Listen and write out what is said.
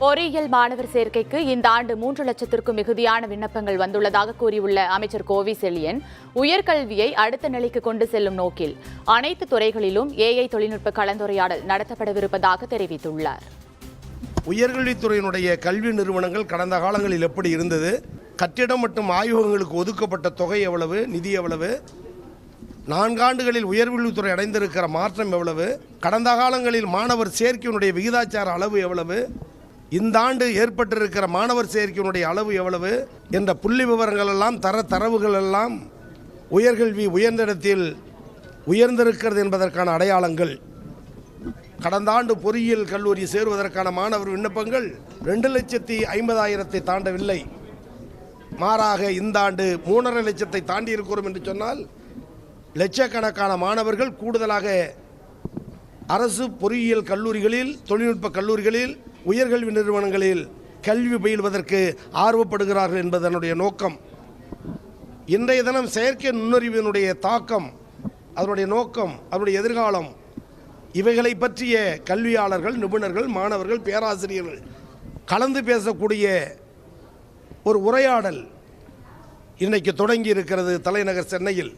பொறியியல் மாணவர் சேர்க்கைக்கு இந்த ஆண்டு மூன்று லட்சத்திற்கும் மிகுதியான விண்ணப்பங்கள் வந்துள்ளதாக கூறியுள்ள அமைச்சர் கோவி செழியன் உயர்கல்வியை அடுத்த நிலைக்கு கொண்டு செல்லும் நோக்கில் அனைத்து துறைகளிலும் ஏஐ தொழில்நுட்ப கலந்துரையாடல் நடத்தப்படவிருப்பதாக தெரிவித்துள்ளார். உயர்கல்வித்துறையினுடைய கல்வி நிறுவனங்கள் கடந்த காலங்களில் எப்படி இருந்தது? கட்டிடம் மற்றும் ஆய்வகங்களுக்கு ஒதுக்கப்பட்ட தொகை எவ்வளவு? நிதி எவ்வளவு? நான்காண்டுகளில் உயர்கல்வித்துறை அடைந்திருக்கிற மாற்றம் எவ்வளவு? கடந்த காலங்களில் மாணவர் சேர்க்கையினுடைய விகிதாச்சார அளவு எவ்வளவு? இந்த ஆண்டு ஏற்பட்டிருக்கிற மாணவர் சேர்க்கையினுடைய அளவு எவ்வளவு என்ற புள்ளி விவரங்கள் எல்லாம் தர தரவுகள் எல்லாம் உயர்கல்வி உயர்ந்த இடத்தில் உயர்ந்திருக்கிறது என்பதற்கான அடையாளங்கள். கடந்த ஆண்டு பொறியியல் கல்லூரி சேருவதற்கான மாணவர் விண்ணப்பங்கள் ரெண்டு லட்சத்தி ஐம்பதாயிரத்தை தாண்டவில்லை. மாறாக இந்த ஆண்டு மூணரை லட்சத்தை தாண்டி இருக்கிறோம் என்று சொன்னால் லட்சக்கணக்கான மாணவர்கள் கூடுதலாக அரசு பொறியியல் கல்லூரிகளில் தொழில்நுட்ப கல்லூரிகளில் உயர்கல்வி நிறுவனங்களில் கல்வி பயில்வதற்கு ஆர்வப்படுகிறார்கள் என்பதனுடைய நோக்கம். இன்றைய தினம் செயற்கை நுண்ணறிவினுடைய தாக்கம் அதனுடைய நோக்கம் அதனுடைய எதிர்காலம் இவைகளை பற்றிய கல்வியாளர்கள் நிபுணர்கள் மாணவர்கள் பேராசிரியர்கள் கலந்து பேசக்கூடிய ஒரு உரையாடல் இன்றைக்கு தொடங்கி இருக்கிறது தலைநகர் சென்னையில்.